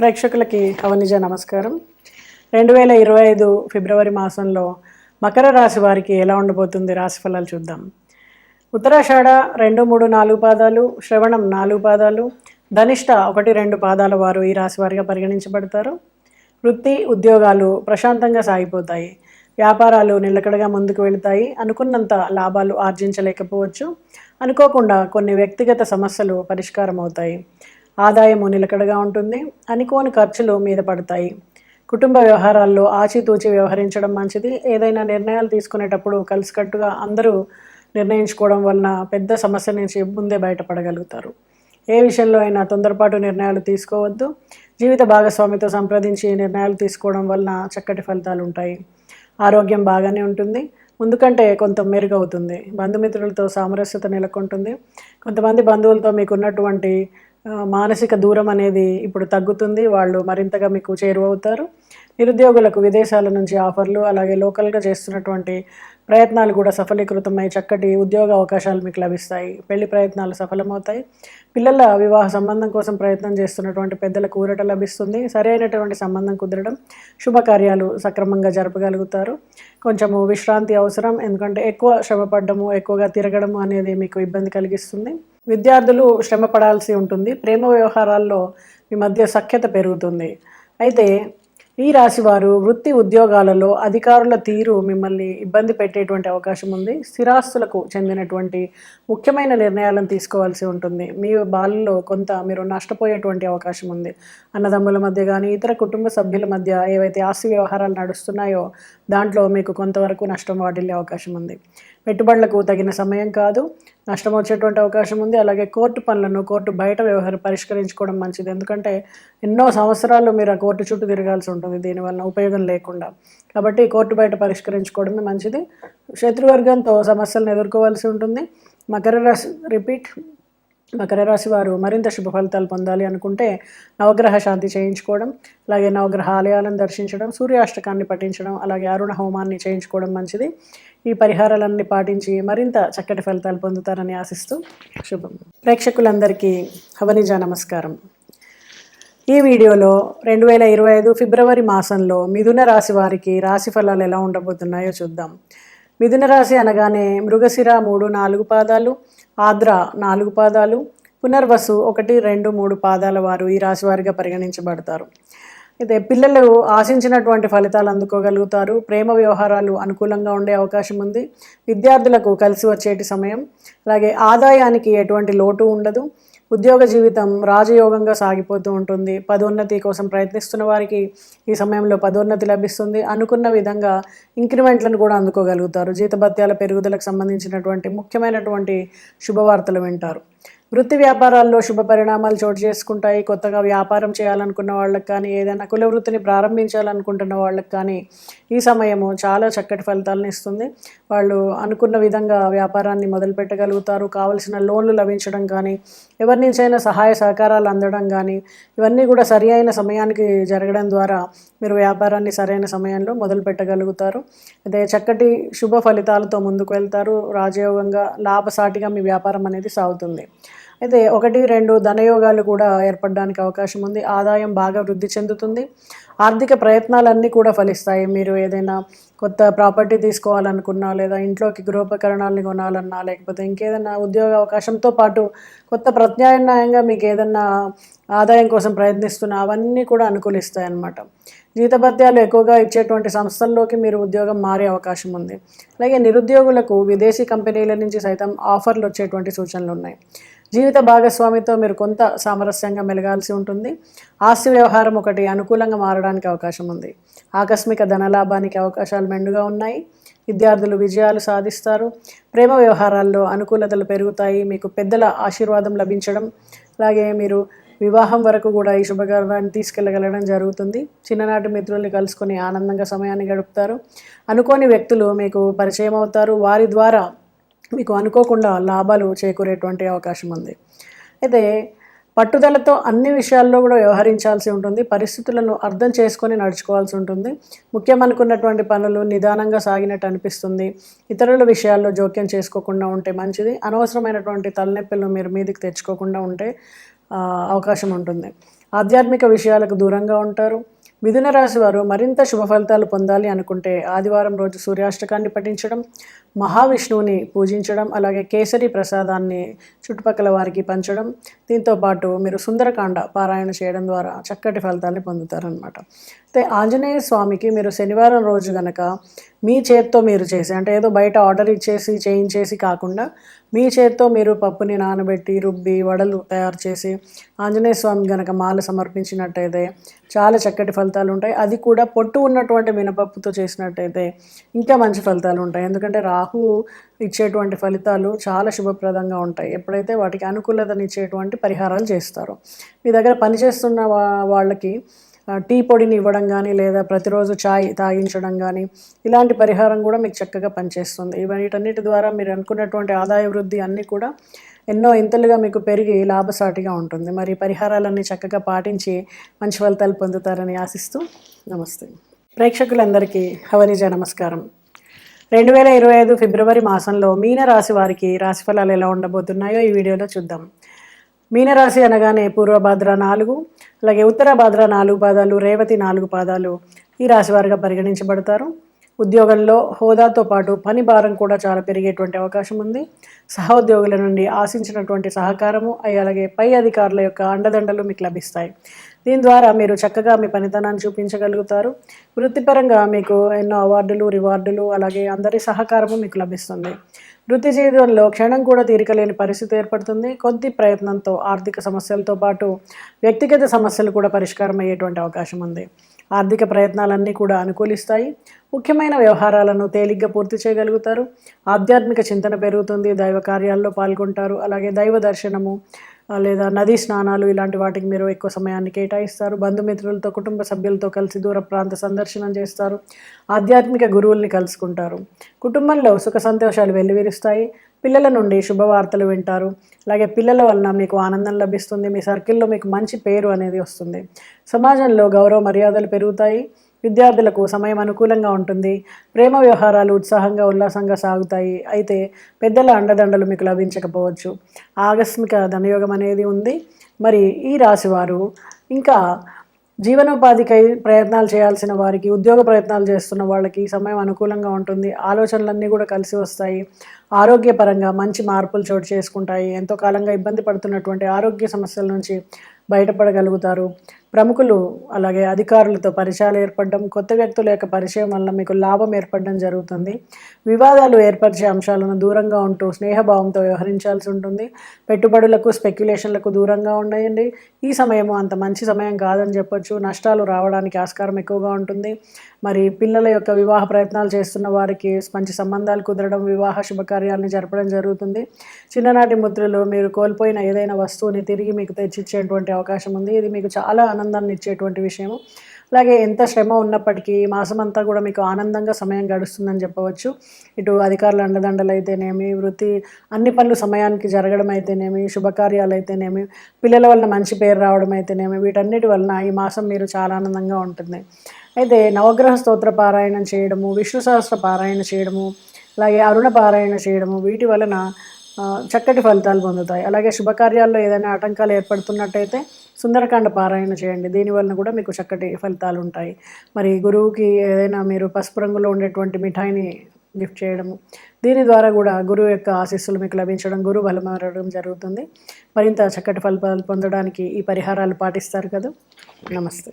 ప్రేక్షకులకి అవనిజ నమస్కారం. రెండు వేల ఇరవై ఐదు ఫిబ్రవరి మాసంలో మకర రాశి వారికి ఎలా ఉండబోతుంది? రాశి ఫలాలు చూద్దాం. ఉత్తరాషాఢ రెండు మూడు నాలుగు పాదాలు శ్రవణం నాలుగు పాదాలు ధనిష్ట ఒకటి రెండు పాదాల వారు ఈ రాశి వారిగా పరిగణించబడతారు. వృత్తి ఉద్యోగాలు ప్రశాంతంగా సాగిపోతాయి. వ్యాపారాలు నిలకడగా ముందుకు వెళతాయి. అనుకున్నంత లాభాలు ఆర్జించలేకపోవచ్చు. అనుకోకుండా కొన్ని వ్యక్తిగత సమస్యలు పరిష్కారం అవుతాయి ఆదాయము నిలకడగా ఉంటుంది. అనుకోని ఖర్చులు మీద పడతాయి. కుటుంబ వ్యవహారాల్లో ఆచితూచి వ్యవహరించడం మంచిది. ఏదైనా నిర్ణయాలు తీసుకునేటప్పుడు కలిసికట్టుగా అందరూ నిర్ణయించుకోవడం వలన పెద్ద సమస్య నుంచి ముందే బయటపడగలుగుతారు. ఏ విషయంలో అయినా తొందరపాటు నిర్ణయాలు తీసుకోవద్దు. జీవిత భాగస్వామితో సంప్రదించి నిర్ణయాలు తీసుకోవడం వలన చక్కటి ఫలితాలు ఉంటాయి. ఆరోగ్యం బాగానే ఉంటుంది. ముందుకంటే కొంత మెరుగవుతుంది. బంధుమిత్రులతో సామరస్యత నెలకొంటుంది. కొంతమంది బంధువులతో మీకున్నటువంటి మానసిక దూరం అనేది ఇప్పుడు తగ్గుతుంది. వాళ్ళు మరింతగా మీకు చేరువవుతారు. నిరుద్యోగులకు విదేశాల నుంచి ఆఫర్లు అలాగే లోకల్గా చేస్తున్నటువంటి ప్రయత్నాలు కూడా సఫలీకృతమై చక్కటి ఉద్యోగ అవకాశాలు మీకు లభిస్తాయి. పెళ్ళి ప్రయత్నాలు సఫలమవుతాయి. పిల్లల వివాహ సంబంధం కోసం ప్రయత్నం చేస్తున్నటువంటి పెద్దలకు ఊరట లభిస్తుంది. సరైనటువంటి సంబంధం కుదరడం శుభకార్యాలు సక్రమంగా జరపగలుగుతారు. కొంచెము విశ్రాంతి అవసరం. ఎందుకంటే ఎక్కువ శ్రమపడ్డము ఎక్కువగా తిరగడము అనేది మీకు ఇబ్బంది కలిగిస్తుంది. విద్యార్థులు శ్రమ పడాల్సి ఉంటుంది. ప్రేమ వ్యవహారాల్లో మీ మధ్య సఖ్యత పెరుగుతుంది. అయితే ఈ రాశి వారు వృత్తి ఉద్యోగాలలో అధికారుల తీరు మిమ్మల్ని ఇబ్బంది పెట్టేటువంటి అవకాశం ఉంది. స్థిరాస్తులకు చెందినటువంటి ముఖ్యమైన నిర్ణయాలను తీసుకోవాల్సి ఉంటుంది. మీ బాలలో కొంత మీరు నష్టపోయేటువంటి అవకాశం ఉంది. అన్నదమ్ముల మధ్య కానీ ఇతర కుటుంబ సభ్యుల మధ్య ఏవైతే ఆస్తి వ్యవహారాలు నడుస్తున్నాయో దాంట్లో మీకు కొంతవరకు నష్టం వాటిల్లే అవకాశం ఉంది. పెట్టుబడులకు తగిన సమయం కాదు. నష్టం వచ్చేటువంటి అవకాశం ఉంది. అలాగే కోర్టు పనులను కోర్టు బయట వ్యవహార పరిష్కరించుకోవడం మంచిది. ఎందుకంటే ఎన్నో సంవత్సరాలు మీరు ఆ కోర్టు చుట్టూ తిరగాల్సి ఉంటుంది. దీనివల్ల ఉపయోగం లేకుండా. కాబట్టి కోర్టు బయట పరిష్కరించుకోవడమే మంచిది. శత్రువర్గంతో సమస్యలను ఎదుర్కోవాల్సి ఉంటుంది. మకర రాశి రిపీట్ మకర రాశి వారు మరింత శుభ ఫలితాలు పొందాలి అనుకుంటే నవగ్రహ శాంతి చేయించుకోవడం అలాగే నవగ్రహ ఆలయాలను దర్శించడం సూర్యాష్టకాన్ని పఠించడం అలాగే అరుణ హోమాన్ని చేయించుకోవడం మంచిది. ఈ పరిహారాలన్నీ పాటించి మరింత చక్కటి ఫలితాలు పొందుతారని ఆశిస్తూ శుభం. ప్రేక్షకులందరికీ హవనిజ నమస్కారం. ఈ వీడియోలో రెండు వేల ఇరవై ఐదు ఫిబ్రవరి మాసంలో మిథున రాశి వారికి రాశి ఫలాలు ఎలా ఉండబోతున్నాయో చూద్దాం. మిథున రాశి అనగానే మృగశిర మూడు నాలుగు పాదాలు ఆద్ర నాలుగు పాదాలు పునర్వసు ఒకటి రెండు మూడు పాదాల వారు ఈ రాశి వారిగా పరిగణించబడతారు. అయితే పిల్లలు ఆశించినటువంటి ఫలితాలు అందుకోగలుగుతారు. ప్రేమ వ్యవహారాలు అనుకూలంగా ఉండే అవకాశం ఉంది. విద్యార్థులకు కలిసి వచ్చేటి సమయం. అలాగే ఆదాయానికి ఎటువంటి లోటు ఉండదు. ఉద్యోగ జీవితం రాజయోగంగా సాగిపోతూ ఉంటుంది. పదోన్నతి కోసం ప్రయత్నిస్తున్న వారికి ఈ సమయంలో పదోన్నతి లభిస్తుంది. అనుకున్న విధంగా ఇంక్రిమెంట్లను కూడా అందుకోగలుగుతారు. జీతభత్యాల పెరుగుదలకు సంబంధించినటువంటి ముఖ్యమైనటువంటి శుభవార్తలు వింటారు. వృత్తి వ్యాపారాల్లో శుభ పరిణామాలు చోటు చేసుకుంటాయి. కొత్తగా వ్యాపారం చేయాలనుకున్న వాళ్ళకి కానీ ఏదైనా కుల వృత్తిని ప్రారంభించాలనుకుంటున్న వాళ్ళకి కానీ ఈ సమయము చాలా చక్కటి ఫలితాలను ఇస్తుంది. వాళ్ళు అనుకున్న విధంగా వ్యాపారాన్ని మొదలు పెట్టగలుగుతారు. కావలసిన లోన్లు లభించడం కానీ ఎవరి నుంచైనా సహాయ సహకారాలు అందడం కానీ ఇవన్నీ కూడా సరి అయిన సమయానికి జరగడం ద్వారా మీరు వ్యాపారాన్ని సరైన సమయంలో మొదలు పెట్టగలుగుతారు. అదే చక్కటి శుభ ఫలితాలతో ముందుకు వెళ్తారు. రాజయోగంగా లాభసాటిగా మీ వ్యాపారం అనేది సాగుతుంది. అయితే ఒకటి రెండు ధనయోగాలు కూడా ఏర్పడడానికి అవకాశం ఉంది. ఆదాయం బాగా వృద్ధి చెందుతుంది. ఆర్థిక ప్రయత్నాలన్నీ కూడా ఫలిస్తాయి. మీరు ఏదైనా కొత్త ప్రాపర్టీ తీసుకోవాలనుకున్నా లేదా ఇంట్లోకి గృహోపకరణాలని కొనాలన్నా లేకపోతే ఇంకేదైనా ఉద్యోగ అవకాశంతో పాటు కొత్త ప్రత్యామ్నాయంగా మీకు ఏదైనా ఆదాయం కోసం ప్రయత్నిస్తున్న అవన్నీ కూడా అనుకూలిస్తాయి అన్నమాట జీతభత్యాలు ఎక్కువగా ఇచ్చేటువంటి సంస్థల్లోకి మీరు ఉద్యోగం మారే అవకాశం ఉంది. అలాగే నిరుద్యోగులకు విదేశీ కంపెనీల నుంచి సైతం ఆఫర్లు వచ్చేటువంటి సూచనలు ఉన్నాయి. జీవిత భాగస్వామితో మీరు కొంత సామరస్యంగా మెలగాల్సి ఉంటుంది. ఆస్తి వ్యవహారం ఒకటి అనుకూలంగా మారడానికి అవకాశం ఉంది. ఆకస్మిక ధనలాభానికి అవకాశాలు మెండుగా ఉన్నాయి. విద్యార్థులు విజయాలు సాధిస్తారు. ప్రేమ వ్యవహారాల్లో అనుకూలతలు పెరుగుతాయి. మీకు పెద్దల ఆశీర్వాదం లభించడం. అలాగే మీరు వివాహం వరకు కూడా ఈ శుభకార్యాన్ని తీసుకెళ్ళగలగడం జరుగుతుంది. చిన్ననాటి మిత్రుల్ని కలుసుకొని ఆనందంగా సమయాన్ని గడుపుతారు. అనుకోని వ్యక్తులు మీకు పరిచయం అవుతారు. వారి ద్వారా మీకు అనుకోకుండా లాభాలు చేకూరేటువంటి అవకాశం ఉంది. అయితే పట్టుదలతో అన్ని విషయాల్లో కూడా వ్యవహరించాల్సి ఉంటుంది. పరిస్థితులను అర్థం చేసుకొని నడుచుకోవాల్సి ఉంటుంది. ముఖ్యం అనుకున్నటువంటి పనులు నిదానంగా సాగినట్టు అనిపిస్తుంది. ఇతరుల విషయాల్లో జోక్యం చేసుకోకుండా ఉంటే మంచిది. అనవసరమైనటువంటి తలనొప్పులను మీరు మీదికి తెచ్చుకోకుండా ఉంటే అవకాశం ఉంటుంది. ఆధ్యాత్మిక విషయాలకు దూరంగా ఉంటారు. మిథున రాశి వారు మరింత శుభ ఫలితాలు పొందాలి అనుకుంటే ఆదివారం రోజు సూర్యాష్టకాన్ని పఠించడం మహావిష్ణువుని పూజించడం అలాగే కేసరి ప్రసాదాన్ని చుట్టుపక్కల వారికి పంచడం దీంతో పాటు మీరు సుందరకాండ పారాయణ చేయడం ద్వారా చక్కటి ఫలితాన్ని పొందుతారనమాట అయితే ఆంజనేయ స్వామికి మీరు శనివారం రోజు గనక మీ చేత్తో మీరు చేసి అంటే ఏదో బయట ఆర్డర్ ఇచ్చేసి చేయించేసి కాకుండా మీ చేత్తో మీరు పప్పుని నానబెట్టి రుబ్బి వడలు తయారు చేసి ఆంజనేయ స్వామి గనక మాల సమర్పించినట్టయితే చాలా చక్కటి ఫలితాలు ఉంటాయి. అది కూడా పొట్టు ఉన్నటువంటి మినపప్పుతో చేసినట్టయితే ఇంకా మంచి ఫలితాలు ఉంటాయి. ఎందుకంటే రాహు ఇచ్చేటువంటి ఫలితాలు చాలా శుభప్రదంగా ఉంటాయి. ఎప్పుడైతే వాటికి అనుకూలతని ఇచ్చేటువంటి పరిహారాలు చేస్తారో. మీ దగ్గర పనిచేస్తున్న వా వాళ్ళకి టీ పొడిని ఇవ్వడం కానీ లేదా ప్రతిరోజు చాయ్ తాగించడం కానీ ఇలాంటి పరిహారం కూడా మీకు చక్కగా పనిచేస్తుంది. ఇవన్నీ వీటన్నిటి ద్వారా మీరు అనుకున్నటువంటి ఆదాయ వృద్ధి అన్నీ కూడా ఎన్నో ఇంతలుగా మీకు పెరిగి లాభసాటిగా ఉంటుంది. మరి పరిహారాలన్నీ చక్కగా పాటించి మంచి ఫలితాలు పొందుతారని ఆశిస్తూ నమస్తే. ప్రేక్షకులందరికీ హవనిజ నమస్కారం. రెండు వేల ఇరవై ఐదు ఫిబ్రవరి మాసంలో మీనరాశి వారికి రాశి ఫలాలు ఎలా ఉండబోతున్నాయో ఈ వీడియోలో చూద్దాం. మీనరాశి అనగానే పూర్వభాద్ర నాలుగు అలాగే ఉత్తర భాద్ర నాలుగు పాదాలు రేవతి నాలుగు పాదాలు ఈ రాశి వారిగా పరిగణించబడతారు. ఉద్యోగంలో హోదాతో పాటు పని భారం కూడా చాలా పెరిగేటువంటి అవకాశం ఉంది. సహోద్యోగుల నుండి ఆశించినటువంటి సహకారము అలాగే పై అధికారుల యొక్క అండదండలు మీకు లభిస్తాయి. దీని ద్వారా మీరు చక్కగా మీ పనితనాన్ని చూపించగలుగుతారు. వృత్తిపరంగా మీకు ఎన్నో అవార్డులు రివార్డులు అలాగే అందరి సహకారము మీకు లభిస్తుంది. వృత్తి జీవితంలో క్షణం కూడా తీరికలేని పరిస్థితి ఏర్పడుతుంది. కొద్ది ప్రయత్నంతో ఆర్థిక సమస్యలతో పాటు వ్యక్తిగత సమస్యలు కూడా పరిష్కారం అయ్యేటువంటి అవకాశం ఉంది. ఆర్థిక ప్రయత్నాలన్నీ కూడా అనుకూలిస్తాయి. ముఖ్యమైన వ్యవహారాలను తేలిగ్గా పూర్తి చేయగలుగుతారు. ఆధ్యాత్మిక చింతన పెరుగుతుంది దైవ కార్యాల్లో పాల్గొంటారు. అలాగే దైవ దర్శనము లేదా నదీ స్నానాలు ఇలాంటి వాటికి మీరు ఎక్కువ సమయాన్ని కేటాయిస్తారు. బంధుమిత్రులతో కుటుంబ సభ్యులతో కలిసి దూర ప్రాంత సందర్శనం చేస్తారు. ఆధ్యాత్మిక గురువుల్ని కలుసుకుంటారు. కుటుంబంలో సుఖ సంతోషాలు వెల్లివిరుస్తాయి. పిల్లల నుండి శుభవార్తలు వింటారు. అలాగే పిల్లల వలన మీకు ఆనందం లభిస్తుంది. మీ సర్కిల్లో మీకు మంచి పేరు అనేది వస్తుంది. సమాజంలో గౌరవ మర్యాదలు పెరుగుతాయి. విద్యార్థులకు సమయం అనుకూలంగా ఉంటుంది. ప్రేమ వ్యవహారాలు ఉత్సాహంగా ఉల్లాసంగా సాగుతాయి. అయితే పెద్దల అండదండలు మీకు లభించకపోవచ్చు. ఆకస్మిక ధనయోగం అనేది ఉంది. మరి ఈ రాశివారు ఇంకా జీవనోపాధికై ప్రయత్నాలు చేయాల్సిన వారికి ఉద్యోగ ప్రయత్నాలు చేస్తున్న వాళ్ళకి సమయం అనుకూలంగా ఉంటుంది. ఆలోచనలన్నీ కూడా కలిసి వస్తాయి. ఆరోగ్యపరంగా మంచి మార్పులు చోటు చేసుకుంటాయి. ఎంతో కాలంగా ఇబ్బంది పడుతున్నటువంటి ఆరోగ్య సమస్యల నుంచి బయటపడగలుగుతారు. ప్రముఖులు అలాగే అధికారులతో పరిచయాలు ఏర్పడడం కొత్త వ్యక్తుల యొక్క పరిచయం వల్ల మీకు లాభం ఏర్పడడం జరుగుతుంది. వివాదాలు ఏర్పరిచే అంశాలను దూరంగా ఉంటూ స్నేహభావంతో వ్యవహరించాల్సి ఉంటుంది. పెట్టుబడులకు స్పెక్యులేషన్లకు దూరంగా ఉండండి. ఈ సమయము అంత మంచి సమయం కాదని చెప్పొచ్చు. నష్టాలు రావడానికి ఆస్కారం ఎక్కువగా ఉంటుంది. మరి పిల్లల యొక్క వివాహ ప్రయత్నాలు చేస్తున్న వారికి మంచి సంబంధాలు కుదరడం వివాహ శుభకార్యాలను జరపడం జరుగుతుంది. చిన్ననాటి ముద్రలు మీరు కోల్పోయిన ఏదైనా వస్తువుని తిరిగి మీకు తెచ్చిచ్చేటువంటి అవకాశం ఉంది. ఇది మీకు చాలా ఆనందాన్ని ఇచ్చేటువంటి విషయము. అలాగే ఎంత శ్రమ ఉన్నప్పటికీ మాసం అంతా కూడా మీకు ఆనందంగా సమయం గడుస్తుందని చెప్పవచ్చు. ఇటు అధికారుల అండదండలు అయితేనేమి వృత్తి అన్ని పనులు సమయానికి జరగడం అయితేనేమి శుభకార్యాలు అయితేనేమి పిల్లల వలన మంచి పేరు రావడం అయితేనేమి వీటన్నిటి వలన ఈ మాసం మీరు చాలా ఆనందంగా ఉంటుంది. అయితే నవగ్రహ స్తోత్ర పారాయణం చేయడము విష్ణు సహస్ర పారాయణ చేయడము అలాగే అరుణ పారాయణ చేయడము వీటి వలన చక్కటి ఫలితాలు పొందుతాయి. అలాగే శుభకార్యాల్లో ఏదైనా ఆటంకాలు ఏర్పడుతున్నట్టయితే సుందరకాండ పారాయణ చేయండి. దీని వలన కూడా మీకు చక్కటి ఫలితాలు ఉంటాయి. మరి గురువుకి ఏదైనా మీరు పసుపు రంగులో ఉండేటువంటి మిఠాయిని గిఫ్ట్ చేయడము దీని ద్వారా కూడా గురువు యొక్క ఆశీస్సులు మీకు లభించడం గురువు బలమరడం జరుగుతుంది. మరింత చక్కటి ఫలితాలు పొందడానికి ఈ పరిహారాలు పాటిస్తారు కదా. నమస్తే.